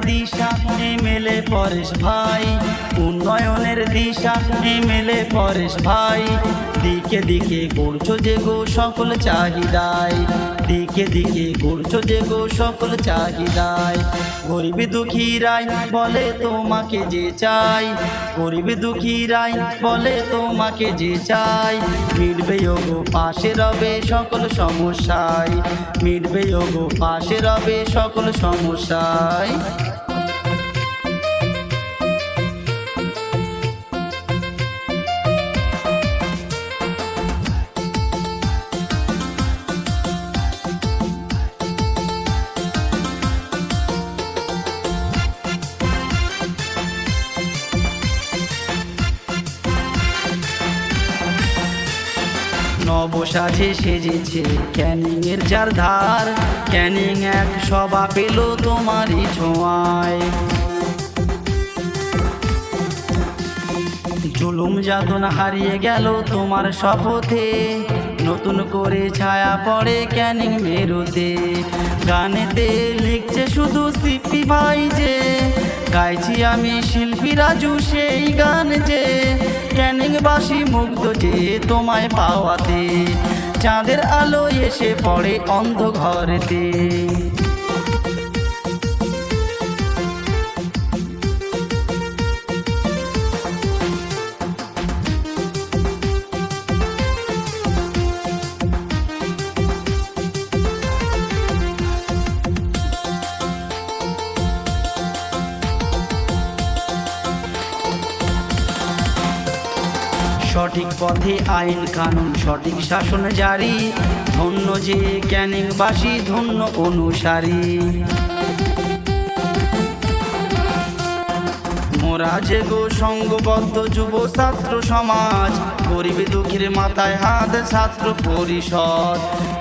দিশা, MLA Paresh ভাই। উন্নয়নের দিশা, MLA Paresh ভাই। দিকে দিকে করছ যে গো সকল চাহিদায়। দিকে দিকে করছ যে গো সকল চাহিদায়। গরিব দুঃখী রাই বলে তোমাকে যে চাই। গরিব দুঃখী রাই বলে তোমাকে যে চাই। মিটবে গো পাশে রবে সকল সমস্যায়। মিটবে গো পাশে রবে সকল সমস্যায়। Bye. নবসাজে সেজেছে ক্যানিং এর যার ধার। ক্যানিং এক সভা পেল তোমারই ছোঁয়ায়। জুলুম যাতনা হারিয়ে গেল তোমার শপথে। নতুন করে ছায়া পড়ে ক্যানিং মেরুতে। গানেতে লিখছে শুধু সিপি ভাই যে, গাইছি আমি শিল্পী রাজু সেই গান যে। ক্যানিংবাসী মুগ্ধ যে তোমায় পাওয়াতে চাঁদের আলো এসে পড়ে অন্ধ ঘরেতে। সঠিক পথে আইন কানুন সঠিক শাসন জারি ধন্য যে ক্যানিংবাসী ধন্য অনুসারী। মোরা যে গো সঙ্গবদ্ধ যুব ছাত্র সমাজ। গরিব দুঃখীর মাথায় হাত ছাত্র পরিষদ।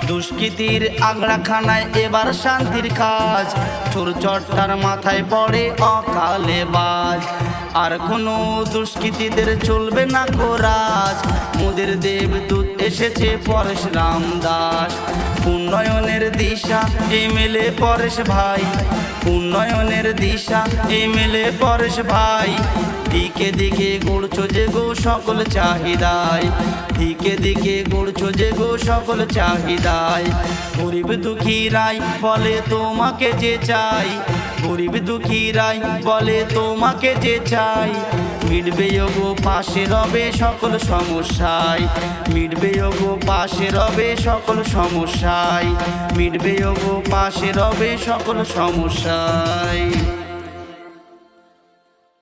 দুষ্কৃতির আগ্রাখানায় এবার শান্তির কাজ। চোর চট্টার মাথায় পড়ে অকালে বাজ। আর কোনো দুষ্কৃতীদের চলবে না কোরাজ মোদের দেবদূত এসেছে পরেশ রাম দাস। দিশা এমএলএ পরেশ ভাই। উন্নয়নের দিশা এমএলএ পরেশ ভাই। দিকে দিকে গড়ছো যে গো সকল চাহিদায়। দিকে দিকে গড়ছো যে গো সকল চাহিদায়। গরিব দুঃখী রাই বলে তোমাকে যে চাই। গরিব দুঃখী রাই বলে তোমাকে যে চাই। মিটবে গো পাশে রবে সকল সমস্যায়। মিটবে গো পাশে রবে সকল সমস্যায়। মিটবে গো পাশে রবে সকল সমস্যায়।